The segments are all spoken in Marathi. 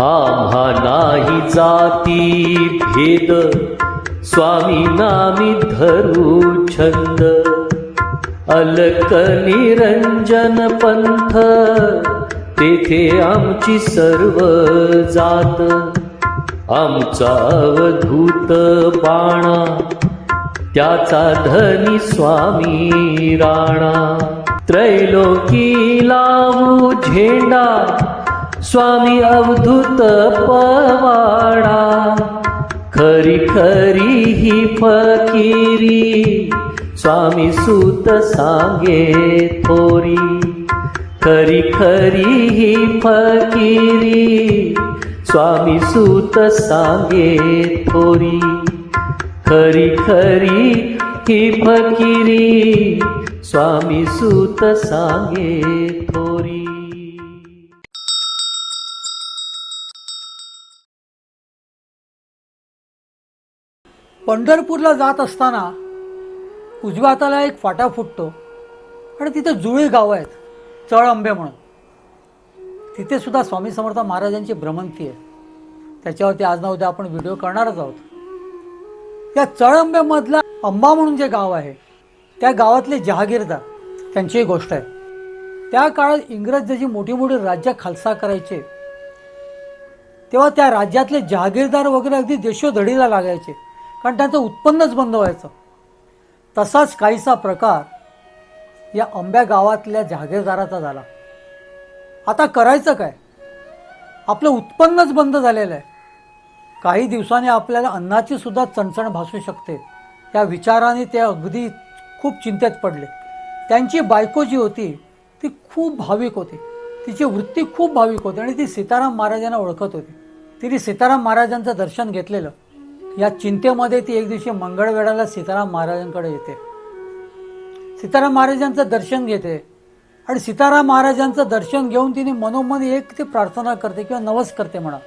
आम्हा नाही जाती भेद. स्वामी नामी धरू छंद. अलक निरंजन पंथ. तेथे आमची सर्व जात. आमचा अवधूत बाणा. त्याचा धनी स्वामी राणा. त्रैलोकी लावू झेंडा. स्वामी अवधूत पवाडा. खरी खरी ही फकीरी स्वामी सूत सांगे थोरी. खरी खरी ही फकीरी स्वामी सूत सांगे थोरी. खरी खरी ही फकीरी स्वामी सूत सांगे थोरी. पंढरपूरला जात असताना उजव्या हाताला एक फाटा फुटतो आणि तिथे जुळी गावं आहेत चळ आंबे म्हणून. तिथे सुद्धा स्वामी समर्थ महाराजांची भ्रमंती आहे. त्याच्यावरती आज ना उद्या आपण व्हिडिओ करणारच आहोत. या चळंब्यामधला अंबा म्हणून जे गाव आहे त्या गावातले जहागीरदार त्यांची गोष्ट आहे. त्या काळात इंग्रज जशी मोठी मोठी राज्य खालसा करायचे तेव्हा त्या राज्यातले जहागीरदार वगैरे अगदी देशोधडीला लागायचे. कारण त्यांचं उत्पन्नच बंद व्हायचं. तसाच काहीसा प्रकार या आंब्या गावातल्या जहागीरदाराचा झाला. आता करायचं काय? आपलं उत्पन्नच बंद झालेलं आहे. काही दिवसांनी आपल्याला अन्नाची सुद्धा चणचण भासू शकते. या विचाराने ते अगदी खूप चिंतेत पडले. त्यांची बायको जी होती ती खूप भाविक होती. तिची वृत्ती खूप भाविक होती आणि ती सीताराम महाराजांना ओळखत होती. तिने सीताराम महाराजांचं दर्शन घेतलेलं. या चिंतेमध्ये ती एक दिवशी मंगळवेढाला सीताराम महाराजांकडे येते. सीताराम महाराजांचं दर्शन घेते आणि सीताराम महाराजांचं दर्शन घेऊन तिने मनोमन एक ती प्रार्थना करते किंवा नवस करते म्हणा.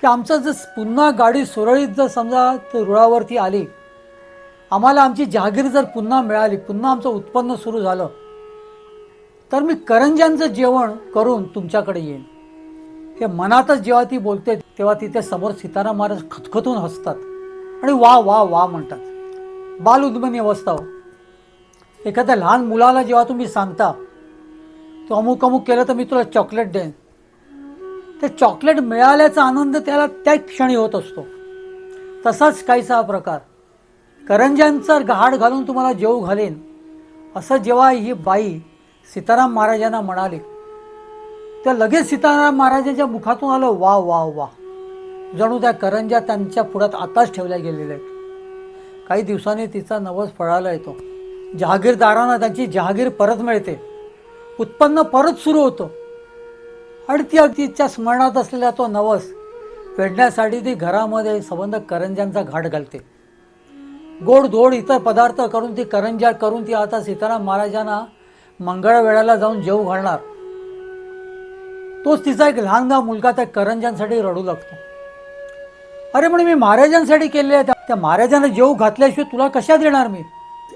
की आमचं जर पुन्हा गाडी सुरळीत जर समजा रुळावरती आली आम्हाला आमची जहागीर जर पुन्हा मिळाली पुन्हा आमचं उत्पन्न सुरू झालं तर मी करंज्यांचं जेवण करून तुमच्याकडे येईन. हे मनातच जेव्हा ती बोलते तेव्हा तिथे समोर सीताराम महाराज खतखतून हसतात आणि वा वा वा म्हणतात. बाल उद्मनी अवस्था हो. एखाद्या लहान मुलाला जेव्हा तुम्ही सांगता तो अमुक अमुक केलं तर मी तुला चॉकलेट देईन. ते चॉकलेट मिळाल्याचा आनंद त्याला त्या क्षणी होत असतो. तसाच काहीसा हा प्रकार. करंज्यांचा गहाड घालून तुम्हाला जेव घालेन. असं जेव्हा ही बाई सीताराम महाराजांना म्हणाली त्या लगेच सीताराम महाराजांच्या मुखातून आलं वा वा वा. जणू त्या करंज्या त्यांच्या पुढ्यात आताच ठेवल्या गेलेल्या आहेत. काही दिवसांनी तिचा नवस फळाला येतो. जहागीरदारांना त्यांची जहागीर परत मिळते. उत्पन्न परत सुरू होतं. आणि ती तिच्या स्मरणात असलेला तो नवस फेडण्यासाठी ती घरामध्ये संबंध करंज्यांचा घाट घालते. गोड धोड इतर पदार्थ करून ती करंज्या करून ती आता सीताराम महाराजांना मंगळवेळाला जाऊन जेव घालणार. तोच तिचा एक लहानगा मुलगा त्या करंज्यांसाठी रडू लागतो. अरे म्हणे मी महाराजांसाठी केले आहे त्या महाराजांना जेव घातल्याशिवाय तुला कशा देणार मी?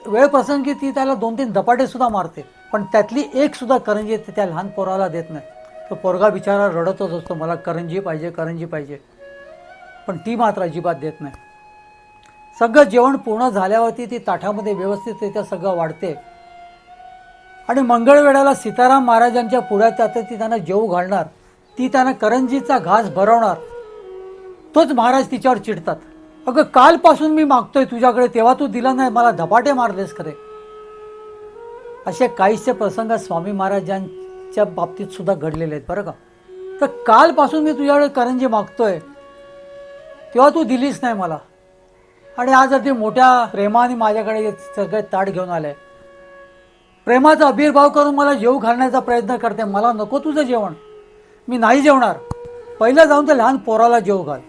वेळ प्रसंगी ती त्याला दोन तीन धपाटे सुद्धा मारते. पण त्यातली एक सुद्धा करंजी त्या लहान पोराला देत नाही. तो पोरगा बिचारा रडतच असतो. मला करंजी पाहिजे करंजी पाहिजे. पण ती मात्र अजिबात देत नाही. सगळं जेवण पूर्ण झाल्यावरती ती ताठामध्ये व्यवस्थितरित्या सगळं वाढते. आणि मंगळवेळाला सीताराम महाराजांच्या पुढ्यात आता ती त्यांना जेव घालणार. ती त्यांना करंजीचा घास भरवणार. तोच महाराज तिच्यावर चिडतात. अगं कालपासून मी मागतोय तुझ्याकडे तेव्हा तू दिला नाही मला धपाटे मारलेस खरे. असे काहीसे प्रसंग स्वामी महाराजांच्या बाबतीत सुद्धा घडलेले आहेत बरं का? तर कालपासून मी तुझ्याकडे करंजी मागतोय तेव्हा तू दिलीस नाही मला. आणि आज अगदी मोठ्या प्रेमाने माझ्याकडे सगळे ताट घेऊन आले. प्रेमाचा अभिर्भाव करून मला जेव घालण्याचा प्रयत्न करते. मला नको तुझं जेवण. मी नाही जेवणार. पहिलं जाऊन त्या लहान पोराला जेव घाल.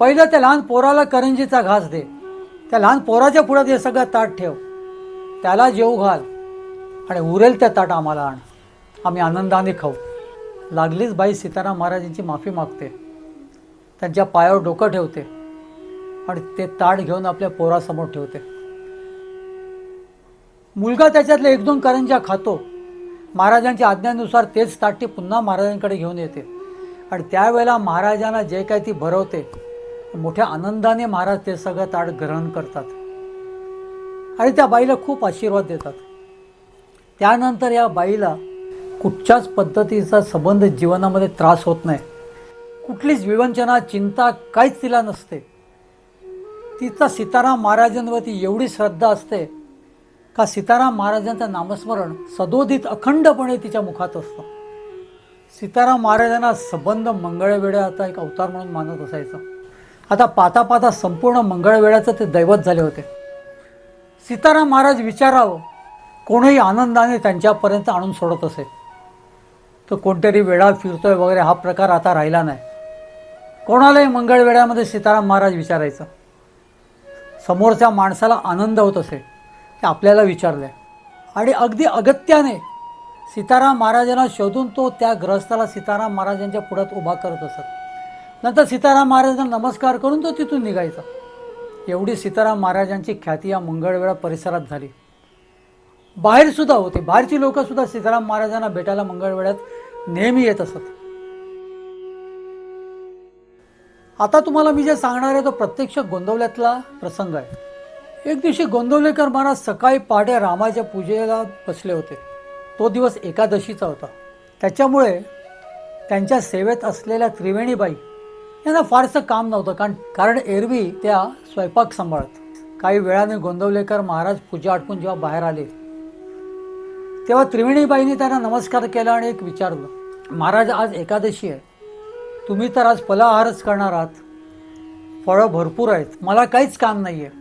पहिलं त्या लहान पोराला करंजीचा घास दे. त्या लहान पोराच्या पुढे हे सगळं ताट ठेव. त्याला जेव घाल आणि उरेल त्या ताट आम्हाला आण. आम्ही आनंदाने खाऊ. लागलीच बाई सीताराम महाराजांची माफी मागते. त्यांच्या पायावर डोकं ठेवते. आणि ते ताट घेऊन आपल्या पोरासमोर ठेवते. मुलगा त्याच्यातले एक दोन करंज्या खातो. महाराजांच्या आज्ञानुसार तेच ताट ती पुन्हा महाराजांकडे घेऊन येते. आणि त्यावेळेला महाराजांना जे काही ती भरवते मोठ्या आनंदाने महाराज ते सगळं ताट ग्रहण करतात. आणि त्या बाईला खूप आशीर्वाद देतात. त्यानंतर या बाईला कुठच्याच पद्धतीचा संबंध जीवनामध्ये त्रास होत नाही. कुठलीच विवंचना चिंता काहीच तिला नसते. तिचा सीताराम महाराजांवरती एवढी श्रद्धा असते का सीताराम महाराजांचं नामस्मरण सदोदित अखंडपणे तिच्या मुखात असतं. सीताराम महाराजांना संबंध आता एक अवतार म्हणून मानत असायचं. आता पाता पाता संपूर्ण मंगळवेड्याचं ते दैवत झाले होते. सीताराम महाराज विचारावं कोणीही आनंदाने त्यांच्यापर्यंत आणून सोडत असे. तो कोणतरी वेळा फिरतोय वगैरे हा प्रकार आता राहिला नाही. कोणालाही मंगळवेड्यामध्ये सीताराम महाराज विचारायचं. समोरच्या माणसाला आनंद होत असे. ते आपल्याला विचारले आणि अगदी अगत्याने सीताराम महाराजांना शोधून तो त्या ग्रहस्थाला सीताराम महाराजांच्या पुढ्यात उभा करत असत. नंतर सीताराम महाराजांना नमस्कार करून तो तिथून निघायचा. एवढी सीताराम महाराजांची ख्याती या मंगळवेळा परिसरात झाली. बाहेरसुद्धा होते. बाहेरची लोकंसुद्धा सीताराम महाराजांना भेटायला मंगळवेळ्यात नेहमी येत असत. आता तुम्हाला मी जे सांगणार आहे तो प्रत्यक्ष गोंदवल्यातला प्रसंग आहे. एक दिवशी गोंदवलेकर महाराज सकाळी पहाटे रामाच्या पूजेला बसले होते. तो दिवस एकादशीचा होता. त्याच्यामुळे त्यांच्या सेवेत असलेल्या त्रिवेणीबाई यांना फारसं काम नव्हतं कारण कारण एरवी त्या स्वयंपाक सांभाळत. काही वेळाने गोंदवलेकर महाराज पूजा आटपून जेव्हा बाहेर आले तेव्हा त्रिवेणीबाईंनी त्यांना नमस्कार केला आणि एक विचारलं महाराज आज एकादशी आहे. तुम्ही तर आज फलाहारच करणार आहात. फळं भरपूर आहेत. मला काहीच काम नाही आहे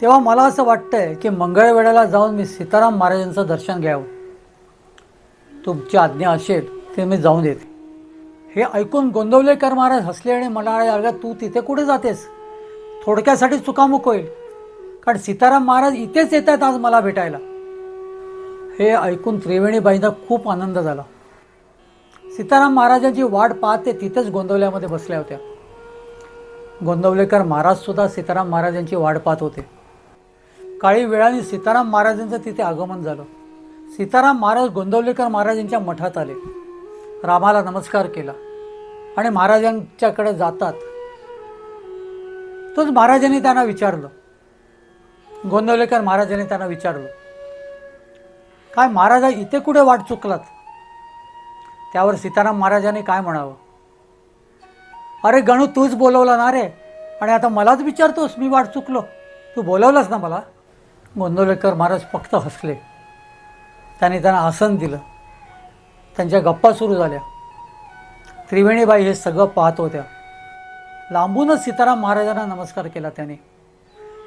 तेव्हा मला असं वाटतंय की मंगळवेळाला जाऊन मी सीताराम महाराजांचं दर्शन घ्यावं. तुमची आज्ञा असेल ते मी जाऊन येते हे ऐकून गोंदवलेकर महाराज हसले आणि म्हणाले अगं तू तिथे कुठे जातेस? थोडक्यासाठी चुकामुक होईल. कारण सीताराम महाराज इथेच येत आहेत आज मला भेटायला. हे ऐकून त्रिवेणीबाईंना खूप आनंद झाला. सीताराम महाराजांची वाट पाहते तिथेच गोंदवल्यामध्ये बसल्या होत्या. गोंदवलेकर महाराजसुद्धा सीताराम महाराजांची वाट पाहत होते. काही वेळाने सीताराम महाराजांचं तिथे आगमन झालं. सीताराम महाराज गोंदवलेकर महाराजांच्या मठात आले. रामाला नमस्कार केला. आणि महाराजांच्याकडे जातात. तोच महाराजांनी त्यांना विचारलं. गोंदवलेकर महाराजांनी त्यांना विचारलं. काय महाराजा इथे कुठे वाट चुकलात? त्यावर सीताराम महाराजांनी काय म्हणावं? अरे गणू तूच बोलवला ना रे. आणि आता मलाच विचारतोस मी वाट चुकलो. तू बोलवलास ना मला? गोंदवलेकर महाराज फक्त हसले. त्याने त्यांना आसन दिलं. त्यांच्या गप्पा सुरू झाल्या. त्रिवेणीबाई हे सगळं पाहत होत्या. लांबूनच सीताराम महाराजांना नमस्कार केला त्याने.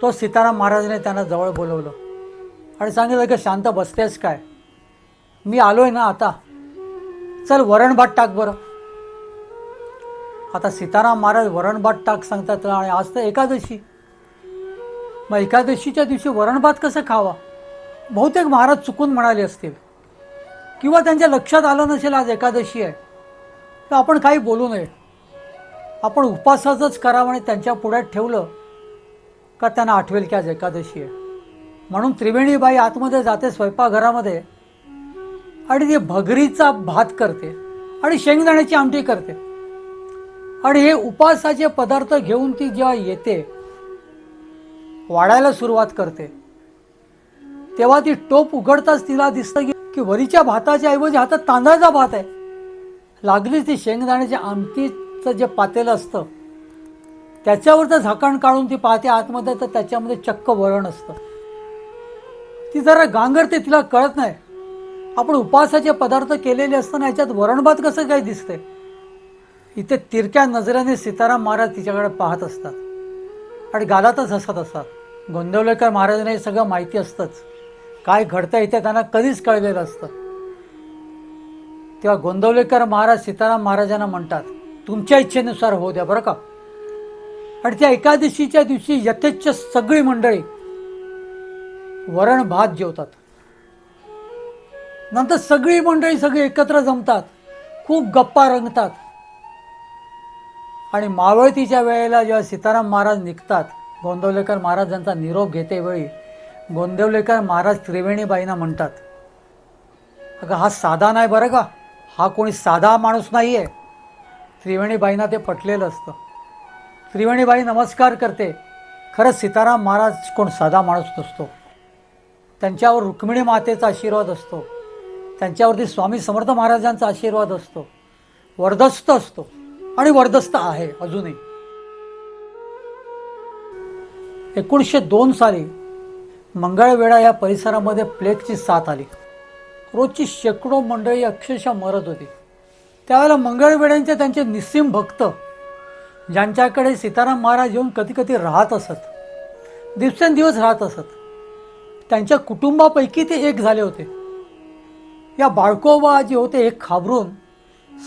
तो सीताराम महाराजाने त्यांना जवळ बोलवलं आणि सांगितलं की शांत बसतेस काय? मी आलो आहे ना आता. चल वरण भात टाक बरं. आता सीताराम महाराज वरण भात टाक सांगतात आणि आज तर एकादशी. मग एकादशीच्या दिवशी वरणभात कसं खावा? बहुतेक महाराज चुकून म्हणाले असतील. किंवा त्यांच्या लक्षात आलं नसेल आज एकादशी आहे. तर आपण काही बोलू नये. आपण उपासाचंच करावं आणि त्यांच्या पुढ्यात ठेवलं का त्यांना आठवेल की आज एकादशी आहे. म्हणून त्रिवेणीबाई आतमध्ये जाते स्वयंपाकघरामध्ये आणि ती भगरीचा भात करते आणि शेंगदाण्याची आमटी करते. आणि हे उपासाचे पदार्थ घेऊन ती जेव्हा येते वाढायला सुरुवात करते. तेव्हा ती टोप उघडताच तिला दिसतं की वरीच्या भाताच्या ऐवजी हातात तांदळाचा भात आहे. लागलीच ती शेंगदाण्याच्या आमटीचं जे पातेलं असतं त्याच्यावरचं झाकण काढून ती पाहते आतमध्ये तर त्याच्यामध्ये चक्क वरण असतं. ती जरा गांगरते तिला कळत नाही. आपण उपवासाचे पदार्थ केलेले असताना याच्यात वरणभात कसं काय दिसते इथे तिरक्या नजरेने सीताराम महाराज तिच्याकडे पाहत असतात. आणि गालातच हसत असतात. गोंदवलेकर महाराजांना हे सगळं माहिती असतंच. काय घडतं इथे त्यांना कधीच कळलेलं असतं. तेव्हा गोंदवलेकर महाराज सीताराम महाराजांना म्हणतात तुमच्या इच्छेनुसार होऊ द्या बरं का? आणि त्या एकादशीच्या दिवशी यथेच्छ सगळी मंडळी वरण भात जेवतात. नंतर सगळी मंडळी सगळी एकत्र जमतात. खूप गप्पा रंगतात. आणि मावळतीच्या वेळेला जेव्हा सीताराम महाराज निघतात गोंदवलेकर महाराजांचा निरोप घेतेवेळी गोंदवलेकर महाराज त्रिवेणीबाईंना म्हणतात अगं हा साधा नाही बरं का? हा कोणी साधा माणूस नाही आहे त्रिवेणीबाईंना ते पटलेलं असतं. त्रिवेणीबाई नमस्कार करते. खरंच सीताराम महाराज कोण साधा माणूस नसतो. त्यांच्यावर रुक्मिणी मातेचा आशीर्वाद असतो. त्यांच्यावरती स्वामी समर्थ महाराजांचा आशीर्वाद असतो. वर्धस्त असतो. आणि वर्दस्त आहे अजूनही. एकोणीसशे दोन साली मंगळवेढा या परिसरामध्ये प्लेगची साथ आली. रोजची शेकडो मंडळी अक्षरशः मरत होती. त्यावेळेला मंगळवेड्यांचे त्यांचे निस्सीम भक्त ज्यांच्याकडे सीताराम महाराज येऊन कधी कधी राहत असत दिवसेंदिवस राहत असत त्यांच्या कुटुंबापैकी ते एक झाले होते. या बाळकोबा जे होते एक खाबरून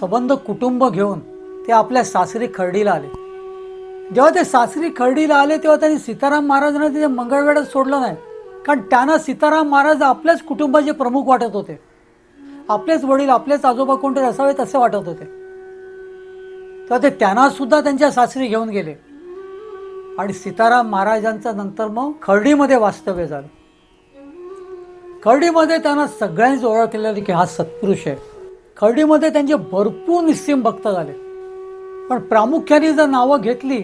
सबंध कुटुंब घेऊन ते आपल्या सासरी खर्डीला आले. जेव्हा ते सासरी खर्डीला आले तेव्हा त्यांनी सीताराम महाराजांना तिथे मंगळवेढ्यात सोडलं नाही. कारण त्यांना सीताराम महाराज आपल्याच कुटुंबाचे प्रमुख वाटत होते. आपलेच वडील आपलेच आजोबा कोणतरी असावेत असे वाटत होते. तेव्हा ते त्यांना सुद्धा त्यांच्या सासरी घेऊन गेले. आणि सीताराम महाराजांचं नंतर मग खर्डीमध्ये वास्तव्य झालं. खर्डीमध्ये त्यांना सगळ्यांनीच ओळखलेलं की हा सत्पुरुष आहे. खर्डीमध्ये त्यांचे भरपूर निस्सीम भक्त झाले. पण प्रामुख्याने जर नावं घेतली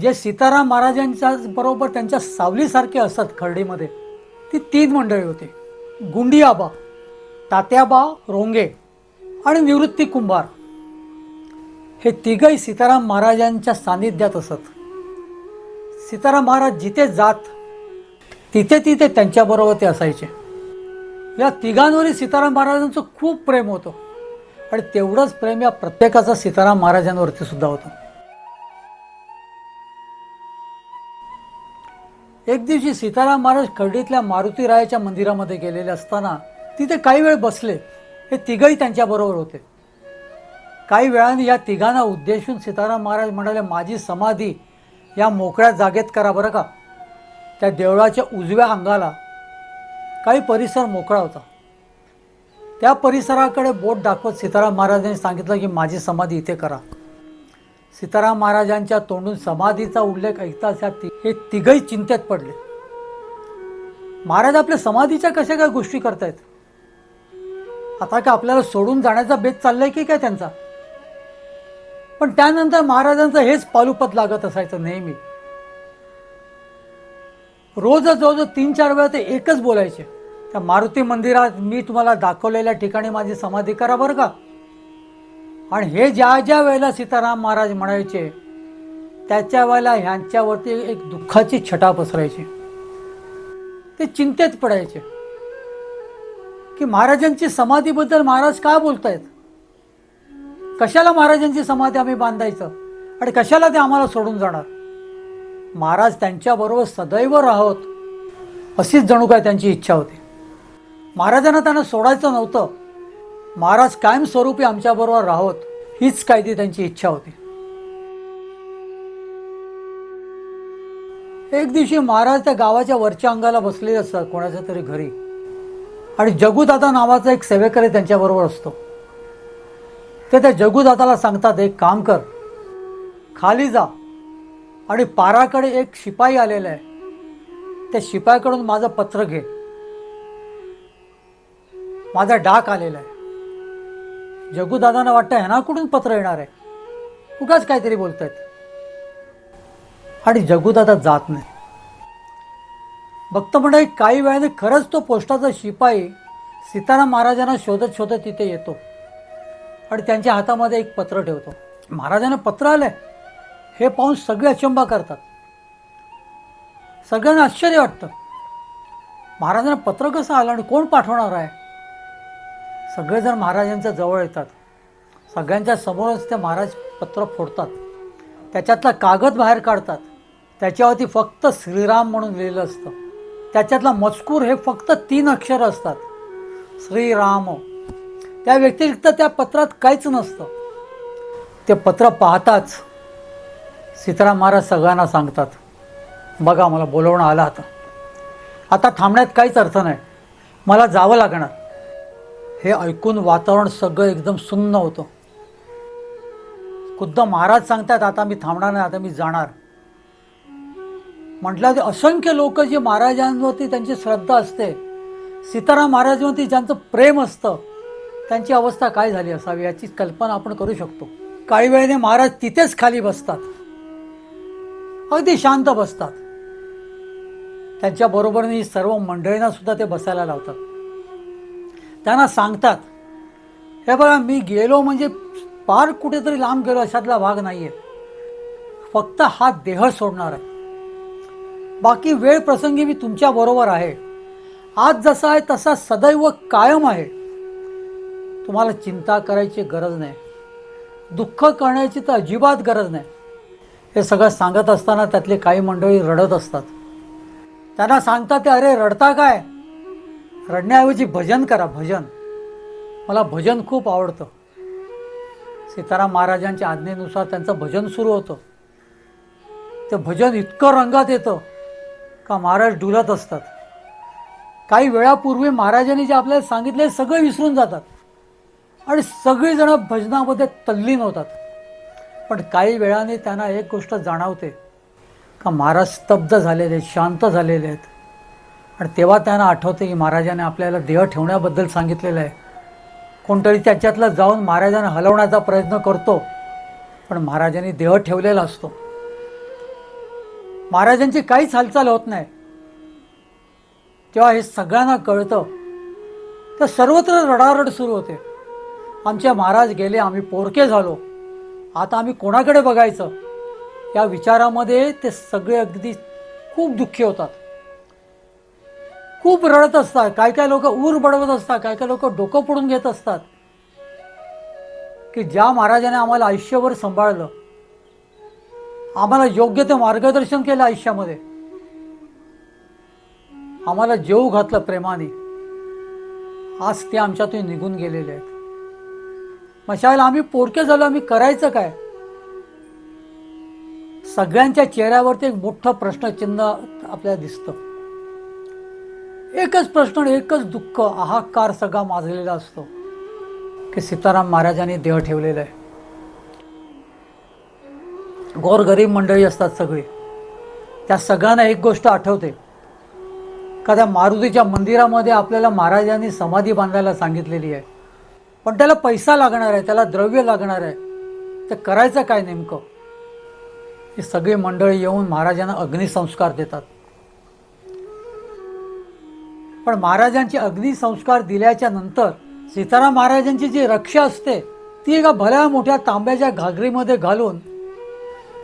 जे सीताराम महाराजांच्या बरोबर त्यांच्या सावलीसारखे असत खर्डीमध्ये ती तीन मंडळी होती. गुंडियाबा तात्याबा रोंगे आणि निवृत्ती कुंभार. हे तिघही सीताराम महाराजांच्या सानिध्यात असत. सीताराम महाराज जिथे जात तिथे तिथे त्यांच्याबरोबर ते असायचे. या तिघांवरही सीताराम महाराजांचं खूप प्रेम होतं. आणि तेवढंच प्रेम या प्रत्येकाचं सीताराम महाराजांवरती सुद्धा होतं. एक दिवशी सीताराम महाराज खर्डीतल्या मारुतीरायाच्या मंदिरामध्ये गेलेले असताना तिथे काही वेळ बसले. हे तिघही त्यांच्याबरोबर होते. काही वेळाने या तिघांना उद्देशून सीताराम महाराज म्हणाले माझी समाधी या मोकळ्या जागेत करा बरं का. त्या देवळाच्या उजव्या अंगाला काही परिसर मोकळा होता. त्या परिसराकडे बोट दाखवत सीताराम महाराजांनी सांगितलं की माझी समाधी इथे करा. सीताराम महाराजांच्या तोंडून समाधीचा उल्लेख ऐकताच या ति हे तिघही चिंतेत पडले. महाराज आपल्या समाधीच्या कशा काय गोष्टी करतायत? आता का आपल्याला सोडून जाण्याचा बेत चाललाय की काय त्यांचा? पण त्यानंतर महाराजांचं हेच पालुपत लागत असायचं नेहमी. रोज जवळजवळ तीन चार वेळा ते एकच बोलायचे. त्या मारुती मंदिरात मी तुम्हाला दाखवलेल्या ठिकाणी माझी समाधी करा बरं का. आणि हे ज्या ज्या वेळेला सीताराम महाराज म्हणायचे त्याच्या वेळेला ह्यांच्यावरती एक दुःखाची छटा पसरायची. ते चिंतेत पडायचे. की महाराजांची समाधीबद्दल महाराज का बोलतायत? कशाला महाराजांची समाधी आम्ही बांधायचं? आणि कशाला ते आम्हाला सोडून जाणार? महाराज त्यांच्याबरोबर सदैव राहोत अशीच जणू काय त्यांची इच्छा होती. महाराजांना त्यांना सोडायचं नव्हतं. महाराज कायमस्वरूपी आमच्याबरोबर राहोत हीच काय ती त्यांची इच्छा होती. एक दिवशी महाराज त्या गावाच्या वरच्या अंगाला बसलेले असतात कोणाच्या तरी घरी. आणि जगुदादा नावाचा एक सेवेकरी त्यांच्याबरोबर असतो. ते त्या जगुदादाला सांगतात एक काम कर खाली जा आणि पाराकडे एक शिपाई आलेला आहे. त्या शिपाईकडून माझं पत्र घे. माझा डाक आलेला आहे. जगूदादांना वाटतं ह्यांना कुठून पत्र येणार आहे? उगाच काहीतरी बोलतायत. आणि जगूदादा जात नाही. भक्त मंडळी काही वेळाने खरंच तो पोस्टाचा शिपाई सीताराम महाराजांना शोधत शोधत तिथे येतो. आणि त्यांच्या हातामध्ये एक पत्र ठेवतो. महाराजांना पत्र आलंय. हे पाहून सगळे अचंबा करतात. सगळ्यांना आश्चर्य वाटतं. महाराजांना पत्र कसं आलं आणि कोण पाठवणार आहे? सगळेजण महाराजांच्या जवळ येतात. सगळ्यांच्या समोरच ते महाराज पत्र फोडतात. त्याच्यातला कागद बाहेर काढतात. त्याच्यावरती फक्त श्रीराम म्हणून लिहिलं असतं. त्याच्यातला मजकूर हे फक्त तीन अक्षर असतात. श्रीराम. त्या व्यतिरिक्त त्या पत्रात काहीच नसतं. ते पत्र पाहताच सीताराम महाराज सगळ्यांना सांगतात बघा मला बोलवणं आलं आता. आता थांबण्यात काहीच अर्थ नाही. मला जावं लागणार. हे ऐकून वातावरण सगळं एकदम सुन्न होतं. खुद्द महाराज सांगतात आता मी थांबणार नाही आता मी जाणार. म्हटलं ते असंख्य लोक जे महाराजांवरती त्यांची श्रद्धा असते सीताराम महाराजांवरती ज्यांचं प्रेम असतं त्यांची अवस्था काय झाली असावी याची कल्पना आपण करू शकतो. काही वेळेने महाराज तिथेच खाली बसतात. अगदी शांत बसतात. त्यांच्याबरोबरनी सर्व मंडळींना सुद्धा ते बसायला लावतात. त्यांना सांगतात हे बघा मी गेलो म्हणजे पार कुठेतरी लांब गेलो अशातला भाग नाही आहे फक्त हा देह सोडणार आहे. बाकी वेळ प्रसंगी मी तुमच्या बरोबर आहे. आज जसा आहे तसा सदैव कायम आहे. तुम्हाला चिंता करायची गरज नाही. दुःख करण्याची तर अजिबात गरज नाही. हे सगळं सांगत असताना त्यातले काही मंडळी रडत असतात. त्यांना सांगतात ते अरे रडता काय? रडण्याऐवजी भजन करा भजन. मला भजन खूप आवडतं. सीताराम महाराजांच्या आज्ञेनुसार त्यांचं भजन सुरू होतं. ते भजन इतकं रंगात येतं का महाराज डुलत असतात. काही वेळापूर्वी महाराजांनी जे आपल्याला सांगितले सगळे सगळं विसरून जातात. आणि सगळीजणं भजनामध्ये तल्लीन होतात. पण काही वेळाने त्यांना एक गोष्ट जाणवते का महाराज स्तब्ध झालेले आहेत शांत झालेले आहेत. आणि तेव्हा त्यांना आठवतं की महाराजाने आपल्याला देह ठेवण्याबद्दल सांगितलेलं आहे. कोणतरी त्याच्यातलं जाऊन महाराजांना हलवण्याचा प्रयत्न करतो पण महाराजांनी देह ठेवलेला असतो. महाराजांची काहीच हालचाल होत नाही. तेव्हा हे सगळ्यांना कळतं तर सर्वत्र रडारड सुरू होते. आमचे महाराज गेले आम्ही पोरके झालो. आता आम्ही कोणाकडे बघायचं? या विचारामध्ये ते सगळे अगदी खूप दुःखी होतात. खूप रडत असतात. काय काय लोक ऊर बडवत असतात. काय काय लोक डोकं पडून घेत असतात. की ज्या महाराजाने आम्हाला आयुष्यभर सांभाळलं आम्हाला योग्य ते मार्गदर्शन केलं आयुष्यामध्ये. आम्हाला जेव घातलं प्रेमाने. आज ते आमच्यातून निघून गेलेले आहेत. मशाला आम्ही पोरके झालो. आम्ही करायचं काय? सगळ्यांच्या चेहऱ्यावरती एक मोठं प्रश्नचिन्ह आपल्याला दिसतं. एकच प्रश्न आणि एकच दुःख हाकार सगळा माजलेला असतो. की सीताराम महाराजांनी देह ठेवलेला आहे. गोरगरीब मंडळी असतात सगळी. त्या सगळ्यांना एक गोष्ट आठवते. का त्या मारुतीच्या मंदिरामध्ये आपल्याला महाराजांनी समाधी बांधायला सांगितलेली आहे. पण त्याला पैसा लागणार आहे त्याला द्रव्य लागणार आहे. ते करायचं काय नेमकं? ही सगळी मंडळी येऊन महाराजांना अग्निसंस्कार देतात. पण महाराजांचे अग्निसंस्कार दिल्याच्या नंतर सीताराम महाराजांची जी रक्षा असते ती एका भल्या मोठ्या तांब्याच्या घागरीमध्ये घालून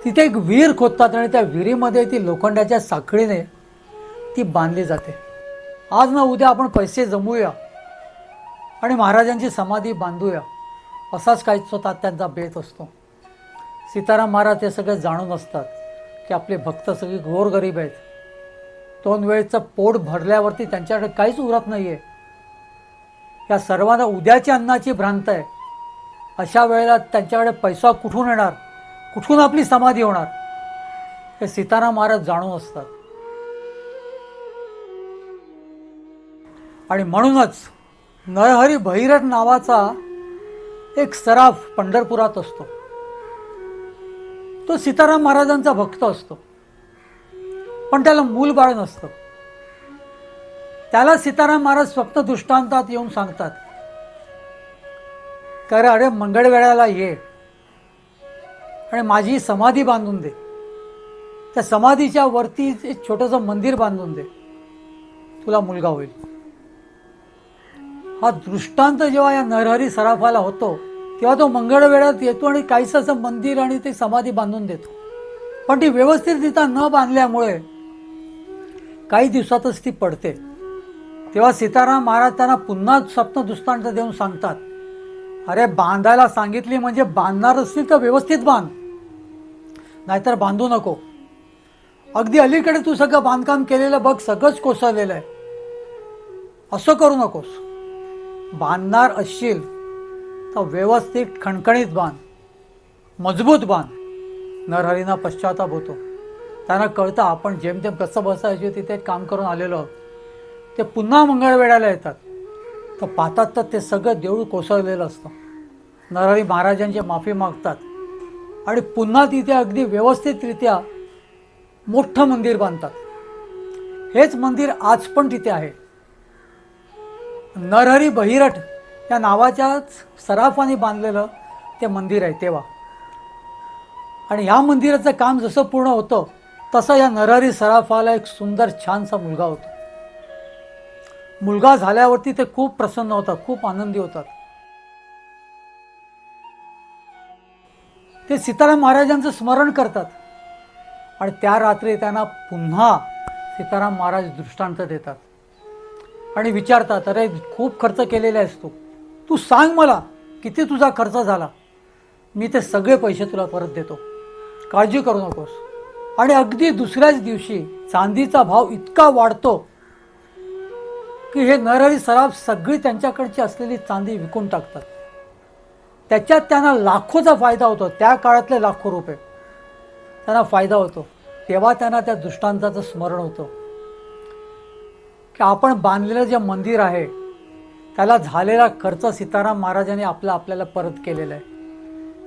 तिथे एक विहीर खोदतात आणि त्या विहिरीमध्ये ती लोखंडाच्या साखळीने ती बांधली जाते. आज ना उद्या आपण पैसे जमवूया आणि महाराजांची समाधी बांधूया असाच काही स्वतः त्यांचा बेत असतो. सीताराम महाराज हे सगळे जाणून असतात की आपले भक्त सगळे गोरगरीब आहेत. दोन वेळचं पोट भरल्यावरती त्यांच्याकडे काहीच उरत नाही आहे या सर्वांना उद्याच्या अन्नाची भ्रांत आहे. अशा वेळेला त्यांच्याकडे पैसा कुठून येणार? कुठून आपली समाधी होणार? हे सीताराम महाराज जाणून असतात. आणि म्हणूनच नरहरी भैरट नावाचा एक सराफ पंढरपुरात असतो. तो सीताराम महाराजांचा भक्त असतो. पण त्याला मूल बाळ नसतं. त्याला सीताराम महाराज स्वप्न दृष्टांतात येऊन सांगतात कारण अरे मंगळवेळाला ये आणि माझी समाधी बांधून दे. त्या समाधीच्या वरती एक छोटंसं मंदिर बांधून दे. तुला मुलगा होईल. हा दृष्टांत जेव्हा या नरहरी सराफाला होतो तेव्हा तो मंगळवेळात येतो आणि काहीसं असं मंदिर आणि ते समाधी बांधून देतो. पण ती व्यवस्थितरित्या न बांधल्यामुळे काही दिवसातच ती पडते. तेव्हा सीताराम महाराज त्यांना पुन्हा स्वप्न दृष्टांत देऊन सांगतात अरे बांधायला सांगितली म्हणजे बांधणार असतील तर व्यवस्थित बांध. नाहीतर बांधू नको. अगदी अलीकडे तू सगळं बांधकाम केलेलं बघ सगळंच कोसळलेलं आहे. असं करू नकोस. बांधणार असशील तर व्यवस्थित खणखणीत बांध. मजबूत बांध. नरहरीना पश्चाताप होतो. त्यांना कळतं आपण जेमतेम कसं बसायचे तिथे काम करून आलेलो. ते पुन्हा मंगळवेळाला येतात. तर पाहतात तर ते सगळं देऊळ कोसळलेलं असतं. नरहरी महाराजांची माफी मागतात. आणि पुन्हा तिथे अगदी व्यवस्थितरित्या मोठं मंदिर बांधतात. हेच मंदिर आज पण तिथे आहे. नरहरी बहिरट या नावाच्याच सराफाने बांधलेलं ते मंदिर आहे तेव्हा. आणि ह्या मंदिराचं काम जसं पूर्ण होतं तसा या नरहरी सराफाला एक सुंदर छानसा मुलगा होता. मुलगा झाल्यावरती ते खूप प्रसन्न होतात खूप आनंदी होतात. ते सीताराम महाराजांचं स्मरण करतात. आणि त्या रात्री त्यांना पुन्हा सीताराम महाराज दृष्टांत देतात. आणि विचारतात अरे खूप खर्च केलेला आहेस तू. तू सांग मला किती तुझा खर्च झाला? मी ते सगळे पैसे तुला परत देतो. काळजी करू नकोस. आणि अगदी दुसऱ्याच दिवशी चांदीचा भाव इतका वाढतो की हे नरहरी सराफ सगळी त्यांच्याकडची असलेली चांदी विकून टाकतात. त्याच्यात त्यांना लाखोचा फायदा होतो. त्या काळातले लाखो रुपये. त्यांना फायदा होतो. तेव्हा त्यांना त्या दृष्टांताचं स्मरण होतं. की आपण बांधलेलं जे मंदिर आहे त्याला झालेला खर्च सीताराम महाराजांनी आपला आपल्याला परत केलेला आहे.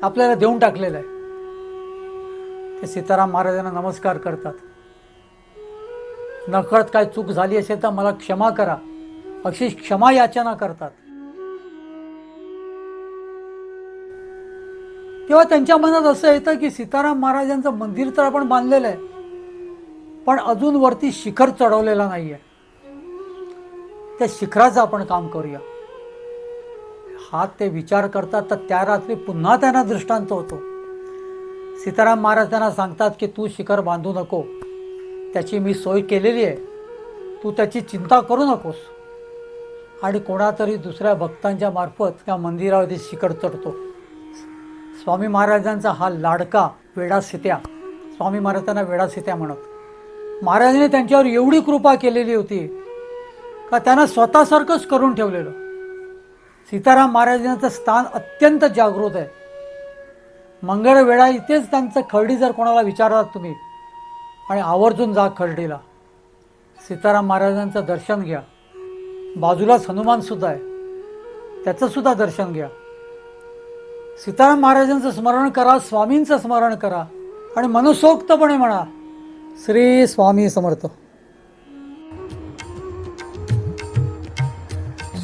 आपल्याला देऊन टाकलेलं आहे. ते सीताराम महाराजांना नमस्कार करतात. नकळत काय चूक झाली असेल तर मला क्षमा करा. अशी क्षमा याचना करतात. तेव्हा त्यांच्या मनात असं येतं की सीताराम महाराजांचं मंदिर तर आपण बांधलेलं आहे पण अजून वरती शिखर चढवलेला नाही आहे त्या शिखराचं आपण काम करूया. हा ते विचार करतात तर त्या रात्री पुन्हा त्यांना दृष्टांत होतो. सीताराम महाराज त्यांना सांगतात की तू शिखर बांधू नको. त्याची मी सोय केलेली आहे. तू त्याची चिंता करू नकोस. आणि कोणातरी दुसऱ्या भक्तांच्या मार्फत त्या मंदिरावरती शिखर चढतो. स्वामी महाराजांचा हा लाडका वेडा सित्या स्वामी महाराज त्यांना वेडा सित्या म्हणत. महाराजांनी त्यांच्यावर एवढी कृपा केलेली होती का त्यांना स्वतःसारखंच करून ठेवलेलं. सीताराम महाराजांचं स्थान अत्यंत जागृत आहे. मंगळवेळा इथेच त्यांचं खर्डी जर कोणाला विचारलात तुम्ही आणि आवर्जून जा खर्डीला. सीताराम महाराजांचं दर्शन घ्या. बाजूलाच हनुमानसुद्धा आहे. त्याचंसुद्धा दर्शन घ्या. सीताराम महाराजांचं स्मरण करा स्वामींचं स्मरण करा आणि मनसोक्तपणे म्हणा श्री स्वामी समर्थ.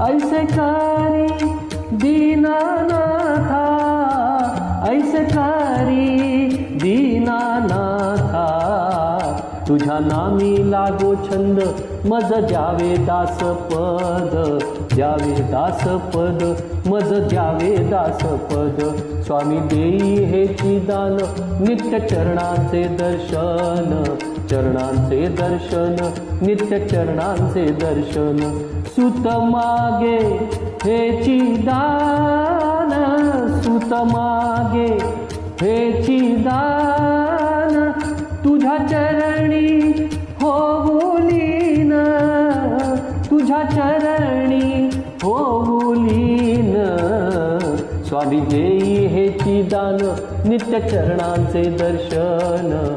ऐसे कारी दीनानाथा ऐसे करी दीनानाथा। तुझ्या नामी लागो छंद मज द्यावे दास पद द्यावे दास पद मज द्यावे दास पद स्वामी देई हे दान नित्य चरणाचे दर्शन। चरणांचे दर्शन नित्य चरणांचे दर्शन. सुत मागे हेची दान सुत मागे हेची दान. तुझ्या चरणी होऊलीन तुझ्या चरणी होऊलीन स्वामी देई हेची दान नित्य चरणांचे दर्शन.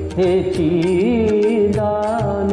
हेची दान?